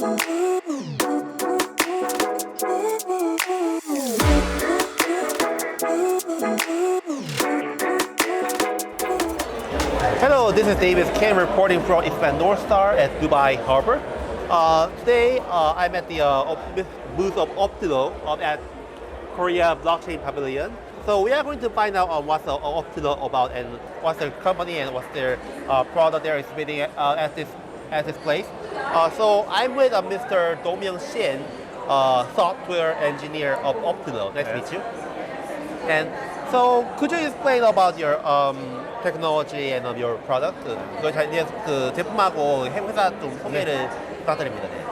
Hello, this is Davis Kim reporting from Expand North Star at Dubai Harbor. Uh, today, uh, I'm at the uh, booth of Optilo um, at Korea Blockchain Pavilion. So we are going to find out uh, what's uh, Optilo about and what's their company and what's their uh, product they're exhibiting uh, at this at this place. Uh, so I'm with uh, Mr. Domyung Shin, uh, software engineer of Optilo. Nice to meet you. And so, could you explain about your um, technology and of your product? 그, 잘 이해해서 그 제품하고 회사 좀 소개를 부탁드립니다. 네.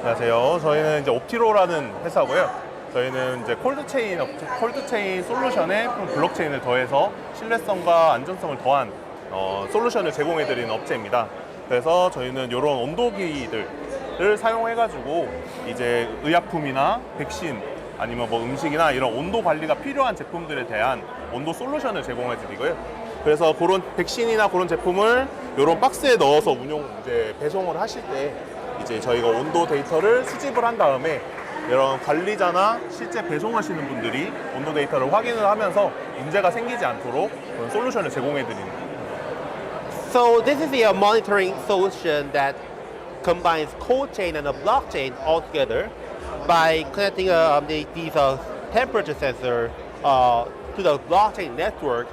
안녕하세요. 저희는 이제 옵티로라는 회사고요. 저희는 이제 콜드체인 업- 콜드체인 솔루션에 블록체인을 더해서 신뢰성과 안전성을 더한 어, 솔루션을 제공해드리는 업체입니다. 그래서 저희는 이런 온도기들을 사용해가지고 이제 의약품이나 백신 아니면 뭐 음식이나 이런 온도 관리가 필요한 제품들에 대한 온도 솔루션을 제공해 드리고요. 그래서 그런 백신이나 그런 제품을 이런 박스에 넣어서 운용 이제 배송을 하실 때 이제 저희가 온도 데이터를 수집을 한 다음에 이런 관리자나 실제 배송하시는 분들이 온도 데이터를 확인을 하면서 문제가 생기지 않도록 그런 솔루션을 제공해 거예요. So this is a monitoring solution that combines cold chain and a blockchain all together by connecting uh, the, these uh, temperature sensor uh, to the blockchain network.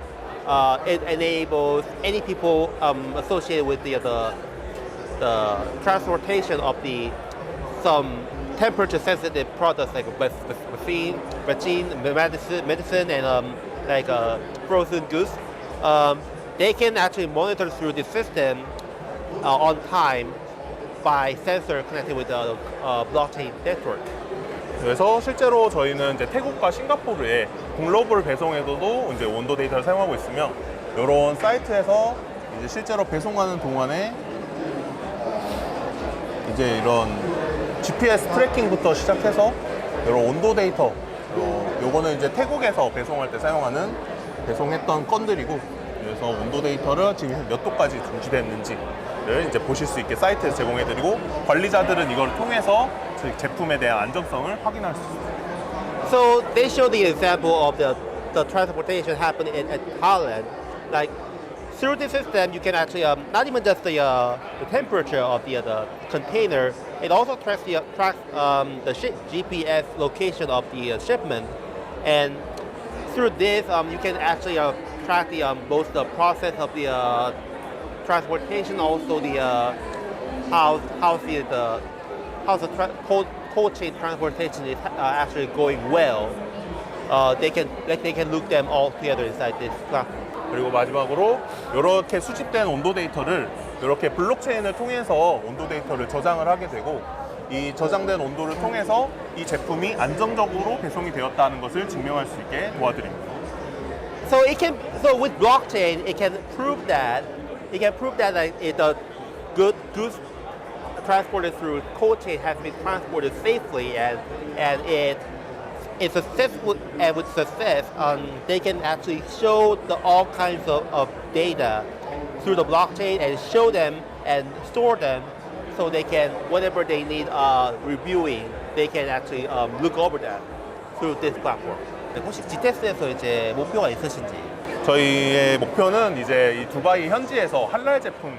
Uh, it enables any people um, associated with the, the the transportation of the some temperature sensitive products like vac- vac- vaccine, vaccine, medicine, medicine, and um, like uh, frozen goods. Um, they can actually monitor through the system uh, on time by sensor connected with the uh, blockchain network. 그래서 실제로 저희는 이제 태국과 싱가포르에 글로벌 배송에서도 이제 온도 데이터를 사용하고 있으며 이런 사이트에서 이제 실제로 배송하는 동안에 이제 이런 GPS 트래킹부터 시작해서 이런 온도 데이터 어, 요거는 이제 태국에서 배송할 때 사용하는 배송했던 건들이고 그래서 온도 데이터를 지금 몇 도까지 중지됐는지를 이제 보실 수 있게 사이트에서 제공해드리고 관리자들은 이걸 통해서 제- 제품에 대한 안정성을 확인할 수 있습니다. So they show the example of the, the transportation happening in, at Holland. Like through the system, you can actually um, not even just the, uh, the temperature of the, uh, the container, it also tracks the uh, tracks um, the GPS location of the uh, shipment, and through this, um, you can actually uh, track the um, both the process of the uh, transportation, also the uh, how how the, the how the cold cold chain transportation is uh, actually going well. Uh, they can they can look them all together inside this platform. 그리고 마지막으로 이렇게 수집된 온도 데이터를 이렇게 블록체인을 통해서 온도 데이터를 저장을 하게 되고 이 저장된 온도를 통해서 이 제품이 안정적으로 배송이 되었다는 것을 증명할 수 있게 도와드립니다. So it can so with blockchain it can prove that it can prove that like it good goods transported through cold chain has been transported safely and and it it is successful and with success um, they can actually show the all kinds of, of data through the blockchain and show them and store them so they can whatever they need uh, reviewing they can actually um, look over that through this platform. 혹시 GTS에서 이제 목표가 있으신지? 저희의 목표는 이제 이 두바이 현지에서 할랄 제품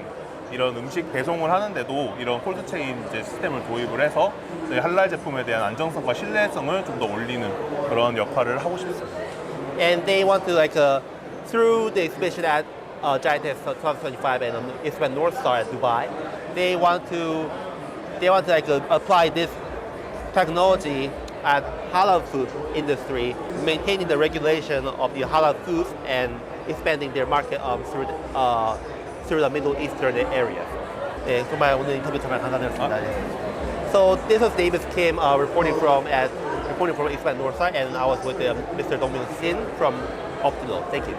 이런 음식 배송을 하는데도 이런 콜드체인 이제 시스템을 도입을 해서 저희 할랄 제품에 대한 안정성과 신뢰성을 좀 더 올리는 그런 역할을 하고 싶습니다. and they want to like uh, through the exhibition at uh, Giant Test 2025 and um, Expand North Star at Dubai, they want to they want to like uh, apply this technology at halal food industry, maintaining the regulation of the halal foods and expanding their market um, through the, uh, through the Middle Eastern area. 네, 정말 오늘 인터뷰 정말 감사드렸습니다. 네. So this is Davis Kim uh, reporting from at reporting from Expand Northside, and I was with um, Mr. Dongmyung Sin from Optimo. Thank you.